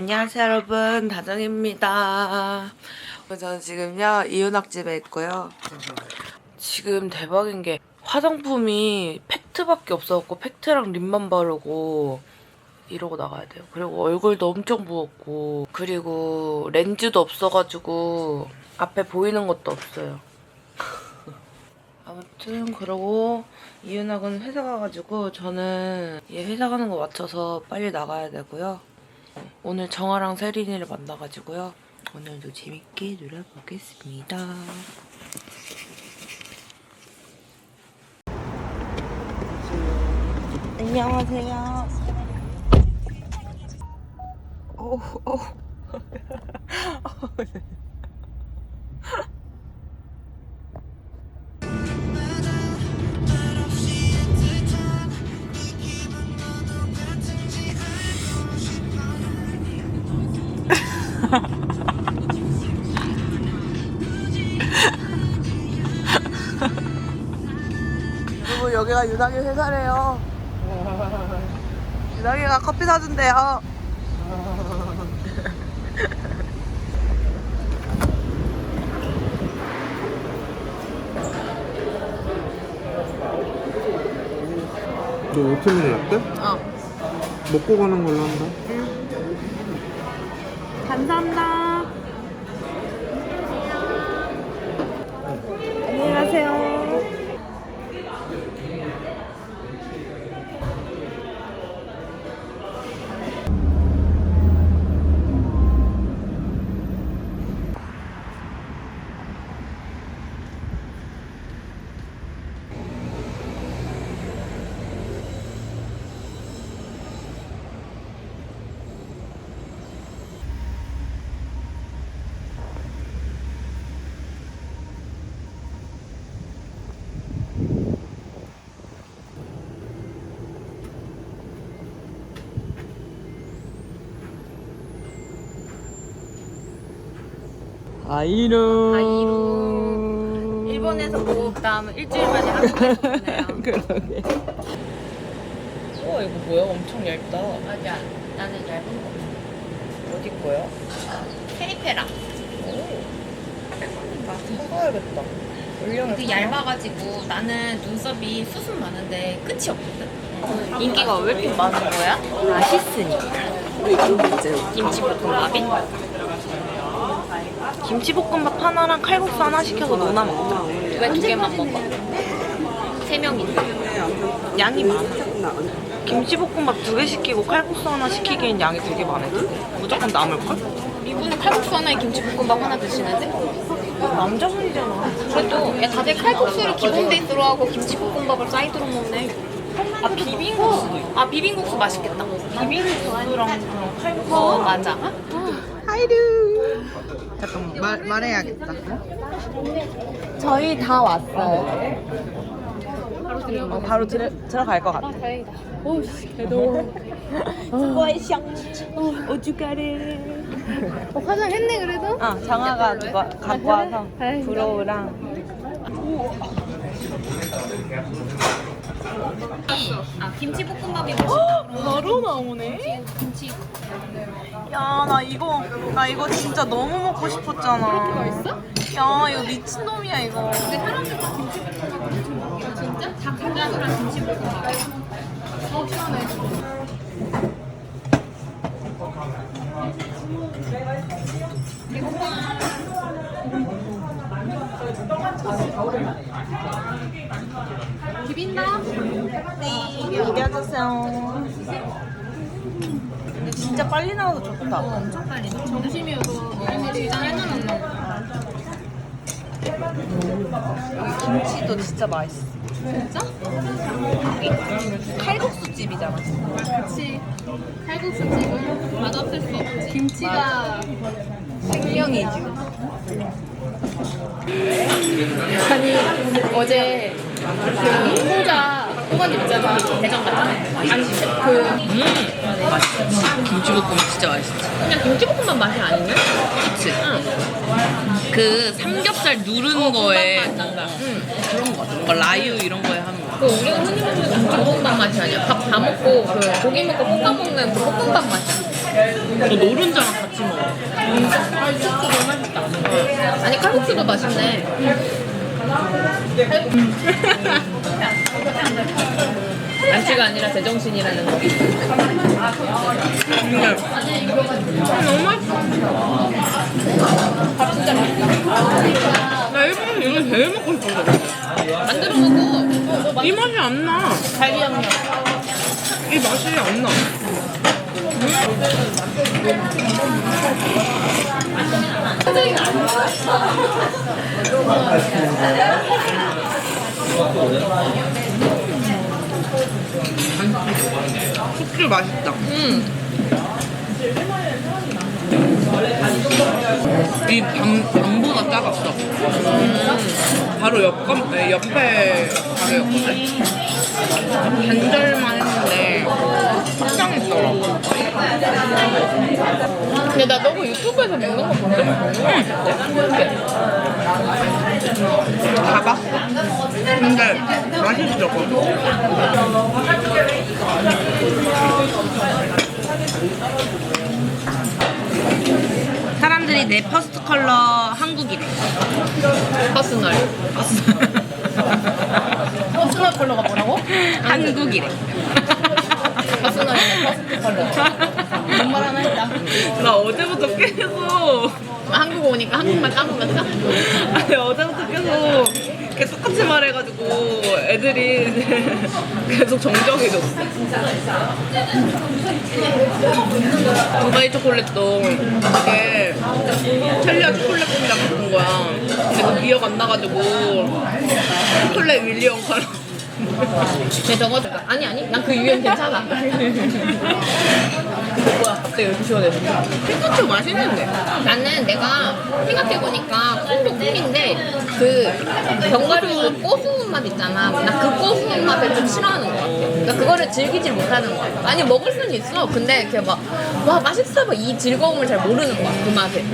안녕하세요 여러분. 다정입니다. 저는 지금요 이윤학집에 있고요. 지금 대박인 게 화장품이 팩트밖에 없어갖고 팩트랑 립만 바르고 이러고 나가야 돼요. 그리고 얼굴도 엄청 부었고 그리고 렌즈도 없어가지고 앞에 보이는 것도 없어요. 아무튼 그러고 이윤학은 회사 가가지고 저는 얘 회사 가는 거 맞춰서 빨리 나가야 되고요 오늘 정아랑 세린이를 만나가지고요. 오늘도 재밌게 놀아보겠습니다. 안녕하세요. 오, 오. 여러분 여기가 유나기 회사래요. 유나기가 커피 사준대요. 너 오트밀 라떼? 어. 먹고 가는 걸로 한다. 감사합니다. 아이루. 아이루. 일본에서 보고 그다음 일주일 만에 한국에 오네요. 그러게. 우와 이거 뭐야? 엄청 얇다. 맞아. 나는 얇은 거. 어디 거야? 페리페라. 오. 아, 사가야겠다. 그? 얇아가지고 나는 눈썹이 수순 많은데 끝이 없거든. 인기가 왜 이렇게 많은 거야? 맛있으니까. 김치 볶음밥이? 김치볶음밥 하나랑 칼국수 하나 시켜서 노나 먹자. 왜 두 개만 먹어? 세 명인데. 양이 많아. 김치볶음밥 두 개 시키고 칼국수 하나 시키기엔 양이 되게 많아. 무조건 남을걸? 이분은 칼국수 하나에 김치볶음밥 하나 드시는데? 남자분이잖아. 그래도 야 다들 칼국수를 기본 베이스로 하고 김치볶음밥을 사이드로 먹네. 아 비빔국수도 있고. 아 비빔국수 맛있겠다. 비빔국수랑 그런 칼국수. 어 맞아. 하이루. 잠깐만 말 말해야겠다. 저희 다 왔어요. 바로 들어. 어, 바로 들어 들어갈 것 같아. 다행이다. 오씨 개도. 수고하셔. 오주가래. 어, 화장 했네 그래도? 어, 장아가 누가 갖고 와서 브로우랑 아 김치볶음밥이 맛있다. 바로 나오네. 김치. 야, 나 이거 나 이거 진짜 너무 먹고 싶었잖아. 그렇게 맛있어? 야, 이거 미친 놈이야 이거. 근데 사람들 다 김치 볶음밥 엄청 먹어. 진짜? 닭가슴이랑 김치 볶음밥. 어 시원해. 비빈다. 네, 이겨주세요. 진짜 빨리 나와서 좋다. 엄청 빨리. 점심이어도 미리미리 해놓는 거. 김치도 진짜 맛있어. 진짜? 칼국수 집이잖아. 그치. 칼국수 집은 맛없을 수 없지. 김치가 생명이지. 아니 어제 그 홍자 홍원 있잖아 대전 같은 아니 그 맛있어. 김치볶음 진짜 맛있어. 그냥 김치볶음밥 맛이 아니냐? 그치? 응. 그 삼겹살 누른 거에 맛 난다. 응, 그런 거 같아. 뭔가 라유 이런 거에 하면 그 우리가 흔히 먹는 김치볶음밥 맛이 아니야. 밥 다 먹고 그 고기 먹고 볶아 먹는 그 볶음밥 맛이야. 저 노른자랑 같이 먹어. 칼국수도 맛있다. 아니 칼국수도 맛있네. 안치가 아니라 제정신이라는 거. 근데 너무 맛있어. 밥 진짜 맛있다. 나 일본에서 이거 제일 먹고 싶었거든. 만들어 먹고. 이 맛이 안 나. 갈비 양념. 이 맛이 안 나. 숙주 맛있다. 음. 이 밤, 밤보다 작았어. 바로 옆, 건, 네, 옆에 가게였거든. 반절만 했는데 식상했더라고. 근데 나 너무 유튜브에서 먹는 거 본데? 가봤어. 근데 맛있어. 그거. 사람들이 내 퍼스트 컬러 한국이래. 퍼스널. 퍼스널 컬러가 뭐라고? 한국이래. 퍼스널이네 퍼스트 컬러. 정말 하나 했다. 나 어제부터 계속 한국 오니까 한국말 까먹었어? 아니 어제부터 계속 계속 똑같이 말해가지고 애들이 계속 정적해졌어. 두바이 초콜릿도 이게 첼리아 초콜릿 공장 같은 거야. 근데 그 기억 안 나가지고 초콜릿 윌리엄 컬러. 내 저거 아니 아니 난 그 유형 괜찮아. 뭐야 갑자기 이렇게 시원해져. 피카츄 맛있는데. 나는 내가 생각해보니까 콩도 콩인데 그 견과류 고소한 맛 있잖아. 나 그 고소한 맛을 좀 싫어하는 것 같아. 그러니까 그거를 즐기질 못하는 것 같아. 아니 먹을 수는 있어. 근데 이렇게 막 와 맛있어 막 이 즐거움을 잘 모르는 거야. 그 맛을.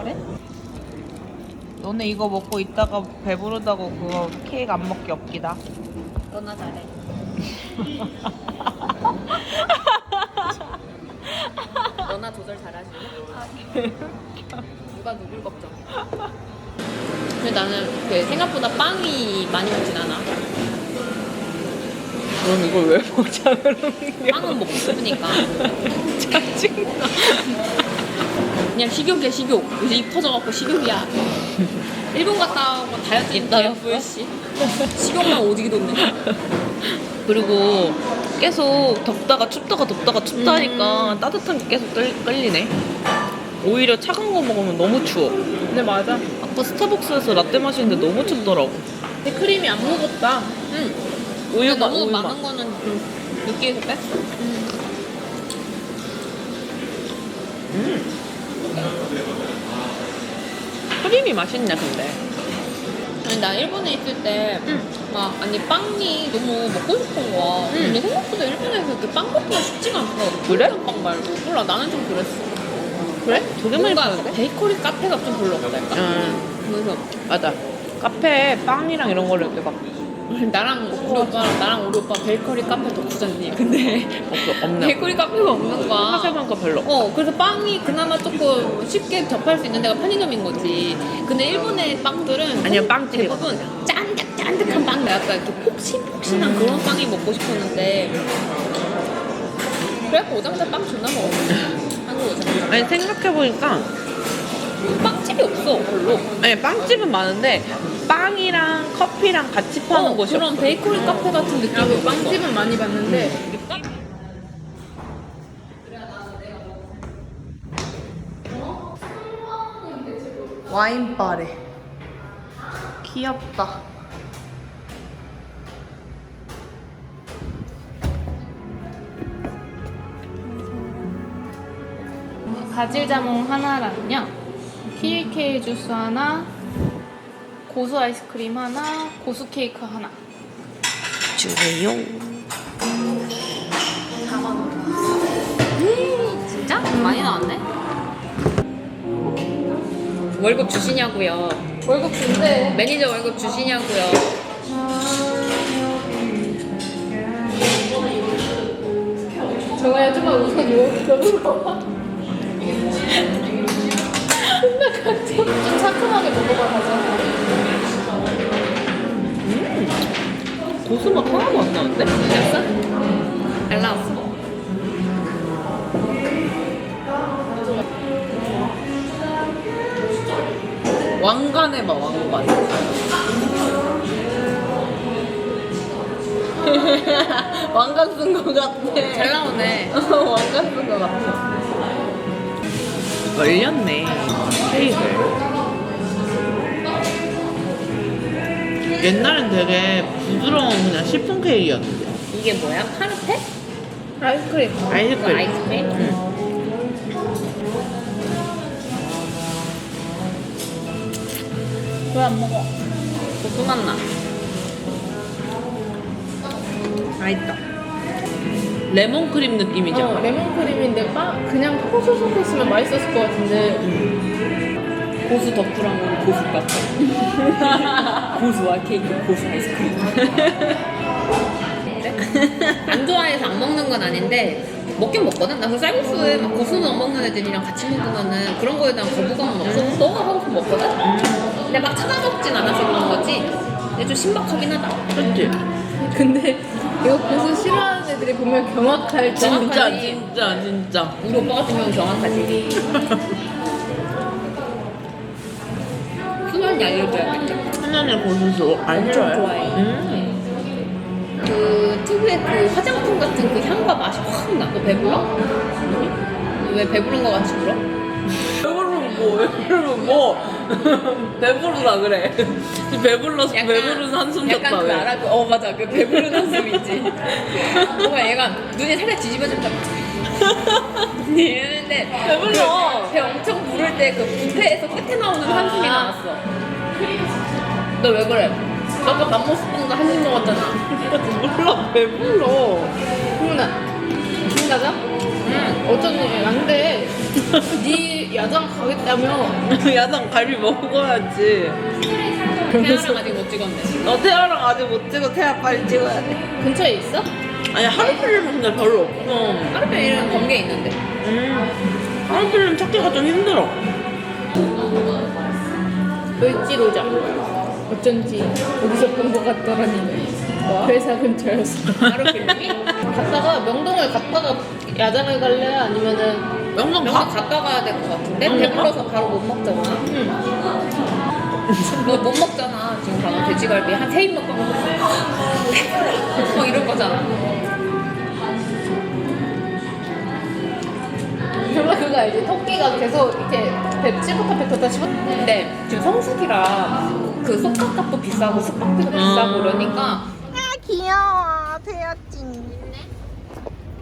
선택하래? 너네 이거 먹고 있다가 배부르다고 그거 케이크 안 먹기 없기다. 너나 잘해. 너나 조절 잘하시네. 누가 누굴 걱정? 근데 나는 그 생각보다 빵이 많이 먹진 않아. 그럼 이걸 왜 먹자 그러는 게 빵은 먹고 싶으니까. 짜증나. 그냥 식욕이야 식욕. 요새 입 터져갖고 식욕이야. 일본 갔다 오고 다이어트 있다 불씨. 식욕만 오지게 돋네. 그리고 계속 덥다가 춥다가 덥다가 춥다 하니까 따뜻한 게 계속 끌, 끌리네. 오히려 차가운 거 먹으면 너무 추워. 근데 맞아. 아까 스타벅스에서 라떼 마시는데 너무 춥더라고. 근데 크림이 안 무겁다. 응. 우유가 너무 우유 맛. 많은 거는 좀 느끼해서 뺐어. 크림이 맛있네 근데. 아니 나 일본에 있을 때 막 아니 빵이 너무 먹고 싶은 거야. 근데 생각보다 일본에서 이렇게 빵 먹기가 쉽지가 않더라고. 그래? 빵 말고. 몰라 나는 좀 그랬어. 그래? 되게 많이 뭔가 파는데? 베이커리 카페가 좀 별로 없달까? 응 그래서 맞아. 카페에 빵이랑 이런 거를 이렇게 막 나랑 우리 오빠랑 나랑 우리 오빠 베이커리 카페 덕후잖니. 근데 없어 없네. 베이커리 카페가 없는 거야. 카페만큼 별로. 어, 그래서 빵이 그나마 조금 쉽게 접할 수 있는 데가 편의점인 거지. 근데 일본의 빵들은 아니야, 빵집이 대부분 짠득 짠득한 빵, 약간 이렇게 폭신폭신한 그런 빵이 먹고 싶었는데 그래갖고 오자마자 빵 존나 먹었어. 한국 오자마자. 아니 생각해 보니까 빵집이 없어, 별로. 아니 빵집은 많은데 빵이랑 커피랑 같이 파는 어, 곳이 그런 없어. 베이커리 카페 같은 느낌의 아, 빵집은 많이 봤는데. 와인 바레. 귀엽다. 바질 자몽 하나랑요. 키위케이 주스 하나 고수 아이스크림 하나, 고수 케이크 하나. 주세요. 진짜? 많이 나왔네. 월급 주시냐고요. 월급 준대. 매니저 월급 주시냐고요. 정아야 좀만 웃어줘. 좀 상큼하게 먹어봐 가자. 고수맛 하나도 안 나는데? 됐어? 잘 나왔어. 왕관에 봐 왕관. 왕관 쓴 거 같아. 잘 나오네. 왕관 쓴 거 같아. 걸렸네. 케이크를. 옛날엔 되게 부드러운 그냥 시폰 케이크였는데. 이게 뭐야? 카르페? 아이스크림. 아이스크림. 아이스크림? 응. 왜 안 먹어? 고수 맛 나. 맛있다. 레몬 크림 느낌이죠? 어, 레몬크림인데 빵 그냥 호소속 했으면 맛있었을 것 같은데 고수 덕후랑 고수 같아. 고수와 케이크, 고수 아이스크림. 안 좋아해서 안 먹는 건 아닌데 먹긴 먹거든. 나 그 쌀국수에 막 고수 넣어 먹는 애들이랑 같이 먹으면은 그런 거에 대한 거부감은 없어. 너가 하고 먹거든. 근데 막 찾아 먹진 않아서 그런 거지. 근데 좀 신박하긴 하다. 그치? 근데 이거 고수 싫어하는 애들이 보면 경악할 줄 진짜. 진짜, 진짜. 우리 오빠 같으면 정확하지. 알려줘야겠다. 하나는 고수수 안 좋아요? 좋아해. 음. 그 특유의 그 화장품 같은 그 향과 맛이 확 나. 너 배불러? 너왜 배부른 거 같이 불어? 배부르면 뭐, 배부르면 뭐. 배부르다 그래. 배불러서 배부른 한숨 약간 잤다 그 왜. 알아? 그, 어 맞아 그 배부른 한숨이지. 뭔가 얘가 눈이 살짝 뒤집어진다. 이랬는데 배불러. 그배 엄청 부를 때 그 부패에서 끝에 나오는 한숨이 아. 나왔어. 너 왜 그래? 너 아까 맘모스빵도 한입 먹었잖아. 몰라, 배불러. 그러나 김나자? 응. 어쩐지 안 돼 네 야장 가겠다며 야당 갈비 먹어야지. 태아랑 아직 못 찍었네. 너 태아랑 아직 못 찍어. 태아 빨리 찍어야 돼. 근처에 있어? 아니, 하루 필름은 근데 별로 없어. 하루에 이런 번개 있는데. 음. 하루 필름 찾기가 좀 힘들어. 을지로자 어쩐지 어디서 본 것 같더라니 회사 근처였어 하루 필름이? 갔다가 명동을 갔다가 야장을 갈래 아니면은 명동 명동 가? 갔다 가야 될 것 같은데? 응. 배불러서 바로 못 먹잖아. 너 못 먹잖아. 지금 방금 돼지갈비 한 세 입 먹고 뭐 이럴 거잖아. 정말 그거 알지? 토끼가 계속 이렇게 배 찝었다 뱉었다 근데 지금 성수기라 그 솥값도 비싸고 숙박비도 비싸고 그러니까 아 귀여워 태야찡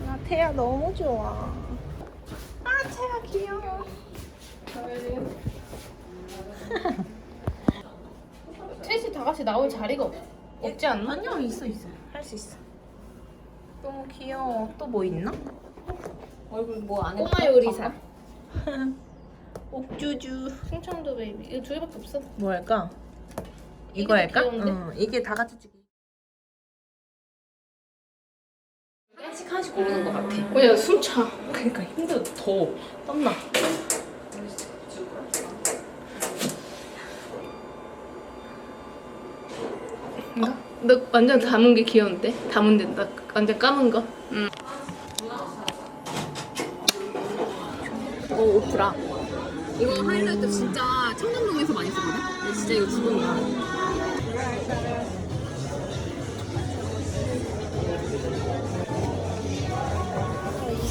나 태야 너무 좋아. 아 태야 귀여워. 셋이 다 같이 나올 자리가 없, 없지 않나? 아니요 있어 있어. 할 수 있어. 너무 귀여워. 또 뭐 있나? 얼굴 뭐 안에 꼬마 요리사. 옥주주. 충청도 베이비. 이거 두 개밖에 없어. 뭐 할까? 이거 더 할까? 응 이게 다 같이 찍기 하나씩 하나씩 고르는 것 같아. 그냥 숨차 그러니까 힘들어 더워 땀나 나? 너 완전 담은 게 귀여운데? 담은 데나 완전 감은 거? 응. 오 오프라. 이거 하이라이트 진짜 청담동에서 많이 쓰거든? 진짜 이거 기본이야.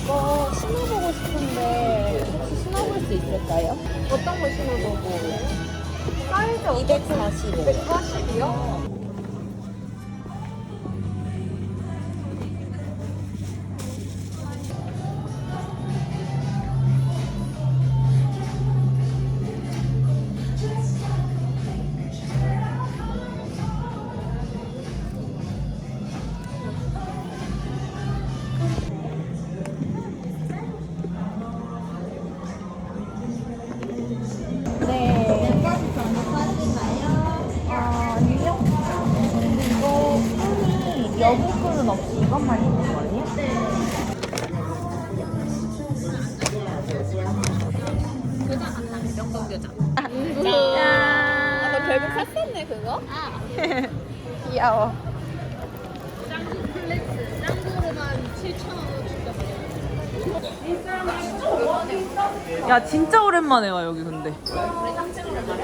이거 신어보고 싶은데 혹시 신어볼 수 있을까요? 어떤 거 신어보고? 사이즈 240이요 콩나물은 없이 이것만 입는 거예요? 명동 교자. 아, 너 결국 샀었네 그거? 귀여워. 짱구 플렉스. 짱구로만 7,000원 야 진짜 오랜만에 와 여기 근데 우리 3층 오랜만에?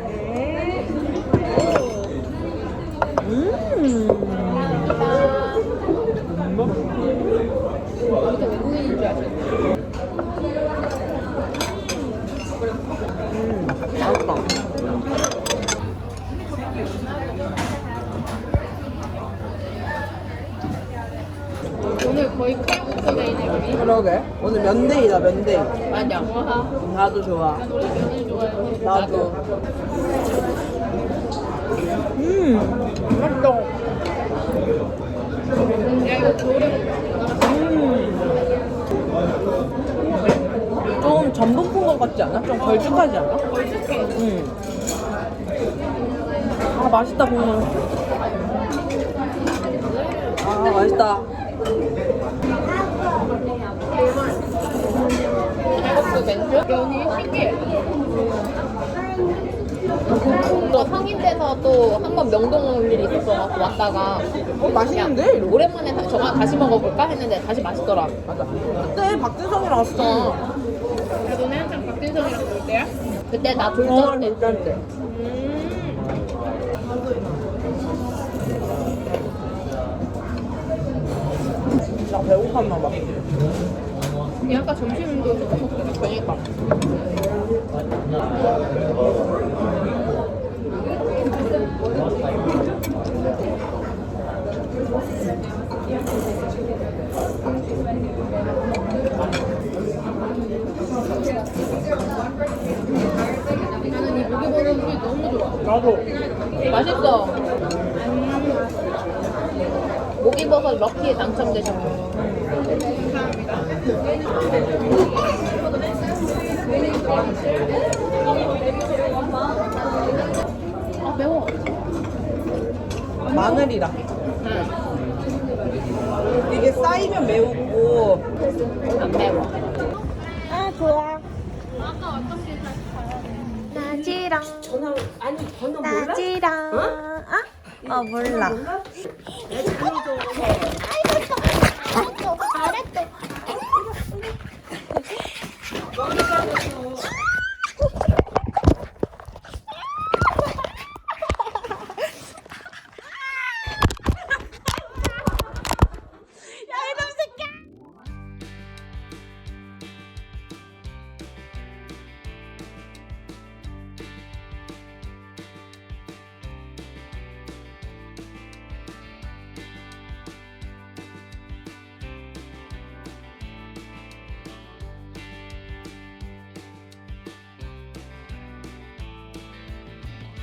오늘 거의 칼국수 데이네 우리. 그러게 오늘 면데이다 면데이. 맞아. 나도 좋아. 나도. 음, 맛있다. 겨울에 좀 전분 푼 것 같지 않아? 좀 걸쭉하지 않아? 걸쭉해. 응. 아 맛있다 국물. 아 맛있다. 면이 신기해. 또 성인 돼서 또 한 번 명동 올 일이 있었어갖고 왔다가 어 맛있는데? 이러고. 오랜만에 다, 저거 다시 먹어볼까 했는데 다시 맛있더라. 맞아. 그때 박진성이랑 왔어. 어. 야 너네 한창 박진성이랑 놀 때야? 그때 나 어, 졸전 때. 진짜 때. 나 배고팠나 봐. 얘 아까 점심도 조금 먹더라. 그러니까. 나는 이 고기버섯이 너무 좋아. 나도. 맛있어. 모기버섯 럭키에 당첨되셨고. 아 매워. 마늘이라. 이게 쌓이면 매우고. 안 매워. 아 좋아. 나지랑. 전화 아니 번호 몰라? 나지랑. 어? 어 몰라. 잘했어.